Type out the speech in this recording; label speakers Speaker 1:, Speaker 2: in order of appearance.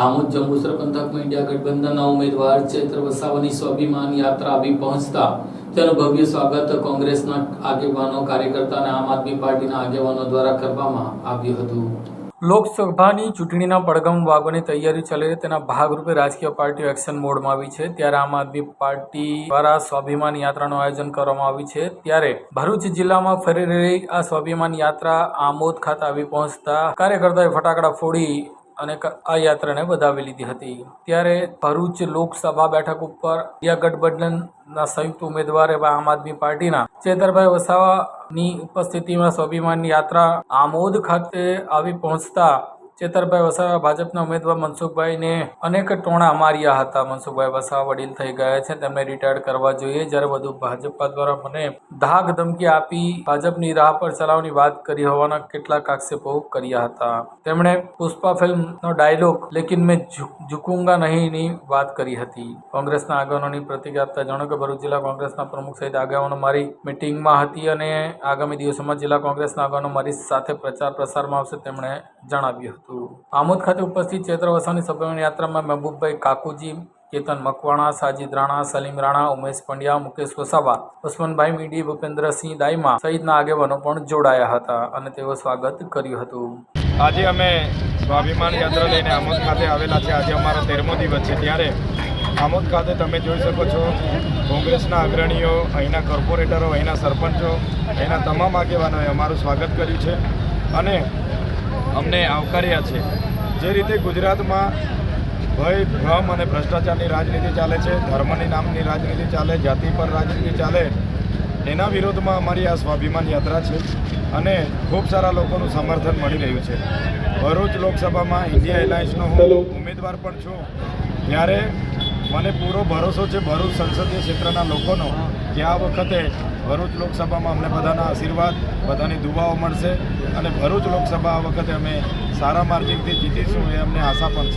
Speaker 1: આમોદ જંબુસર પંથકમાં ઇન્ડિયા ગઠબંધનના ઉમેદવાર ચૈત્ર વસાવાની સ્વાભિમાન યાત્રા આવી પહોંચતા તેનું ભવ્ય સ્વાગત કોંગ્રેસના આગેવાનો, કાર્યકર્તા અને આમ આદમી પાર્ટીના આગેવાનો દ્વારા કરવામાં આવ્યું હતું. લોકસભાની ચૂંટણીના પડગમ વાગવાની તૈયારી ચાલી રહી, તેના ભાગરૂપે રાજકીય પાર્ટીઓ એક્શન મોડમાં આવી છે. ત્યારે આમ આદમી પાર્ટી દ્વારા સ્વાભિમાન યાત્રાનું આયોજન કરવામાં આવ્યું છે. ત્યારે ભરૂચ જિલ્લામાં ફરી રહી આ સ્વાભિમાન યાત્રા આમોદ ખાતે આવી પહોંચતા કાર્યકર્તાએ ફટાકડા ફોડી અને આ યાત્રાને વધાવી લીધી હતી. ત્યારે ભરૂચ લોકસભા બેઠક ઉપર ઇન્ડિયા ગઠબંધનના સંયુક્ત ઉમેદવાર એવા આમ આદમી પાર્ટીના ચેતરભાઈ વસાવાની ઉપસ્થિતિમાં સ્વાભિમાન યાત્રા આમોદ ખાતે આવી પહોંચતા ચેતરભાઈ વસાવા, ભાજપના ઉમેદવાર મનસુખભાઈને અનેક ટોણા માર્યા હતા. મનસુખભાઈ વસાવા વડીલ થઈ ગયા છે. તેમને રિટાયર કરવા જોઈએ. જ્યારે બધું ભાજપા દ્વારા મને ધાક ધમકી આપી ભાજપની રાહ પર ચલાવવાની વાત કરી હોવાના કેટલાક આક્ષેપો કર્યા હતા. તેમણે પુષ્પા ફિલ્મનો ડાયલોગ લેકિન મેં ઝુક- ઝુકુંગા નહીંની વાત કરી હતી. કોંગ્રેસના આગેવાનોની પ્રતિક્રિયા આપતા જણાવ્યું કે ભરૂચ જિલ્લા કોંગ્રેસના પ્રમુખ સહિત આગેવાનો મારી મિટિંગમાં હતી અને આગામી દિવસોમાં જિલ્લા કોંગ્રેસના આગેવાનો મારી સાથે પ્રચાર પ્રસારમાં આવશે, તેમણે જણાવ્યું હતું. આમોદ ખાતે ઉપસ્થિત ચૈત્ર વસાવાની સભ્યોની યાત્રામાં મહેબૂબભાઈ કાકુજી, કેતન મકવાણા, સાજીદ રાણા, સલીમ રાણા, ઉમેશ પંડ્યા, મુકેશ વસાવા, ઉસ્માનભાઈ મીડી, ભૂપેન્દ્રસિંહ દાઈમા સહિતના આગેવાનો પણ જોડાયા હતા અને તેઓ સ્વાગત કર્યું હતું.
Speaker 2: આજે અમે સ્વાભિમાન યાત્રા લઈને આમોદ ખાતે આવેલા છે આજે અમારો તેરમો દિવસ છે. ત્યારે આમોદ ખાતે તમે જોઈ શકો છો, કોંગ્રેસના અગ્રણીઓ, અહીંના કોર્પોરેટરો, અહીંના સરપંચો, અહીંના તમામ આગેવાનોએ અમારું સ્વાગત કર્યું છે. અને અમને આવકાર્યા છે. જે રીતે ગુજરાતમાં ભય ભ્રમ અને ભ્રષ્ટાચારની રાજનીતિ ચાલે છે ધર્મની નામની રાજનીતિ ચાલે જાતિ પર રાજનીતિ ચાલે એના વિરોધમાં અમારી આ સ્વાભિમાન યાત્રા છે અને ખૂબ સારા લોકોનું સમર્થન મળી રહ્યું છે. ભરૂચ લોકસભામાં ઇન્ડિયા એલાયન્સનો હું ઉમેદવાર પણ છું. ત્યારે મને પૂરો ભરોસો છે ભરૂચ સંસદીય ક્ષેત્રના લોકોનો. આ વખતે ભરૂચ લોકસભામાં અમને બધાના આશીર્વાદ, બધાની દુવાઓ મળશે અને ભરૂચ લોકસભા આ વખતે અમે સારા માર્જિનથી જીતીશું એ અમને આશા પણ છે.